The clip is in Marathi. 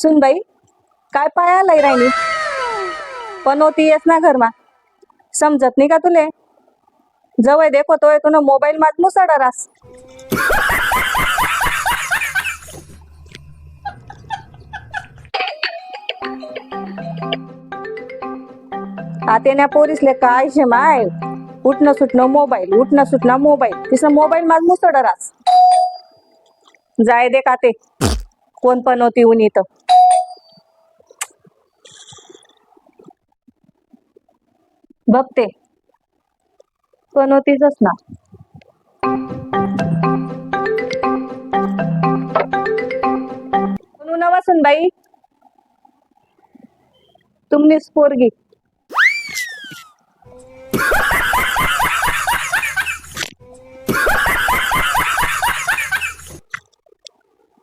सुनबाई काय पाया लई राहिली? पण होती येस ना घरमा. समजत नाही का तुले? जवळ देखोतोय तुन मोबाईल मात मुसाडा रास. आतेन्या पोरीसले काय शे माय? उठणं सुटणं मोबाईल उठणं सुटणं मोबाईल. तिसं मोबाईल माझ मुसड रास. जाय दे का ते कोण पण होती ऊन इथं? बघते. पण होतीच ना. म्हणून नवासून बाई. पोरगी.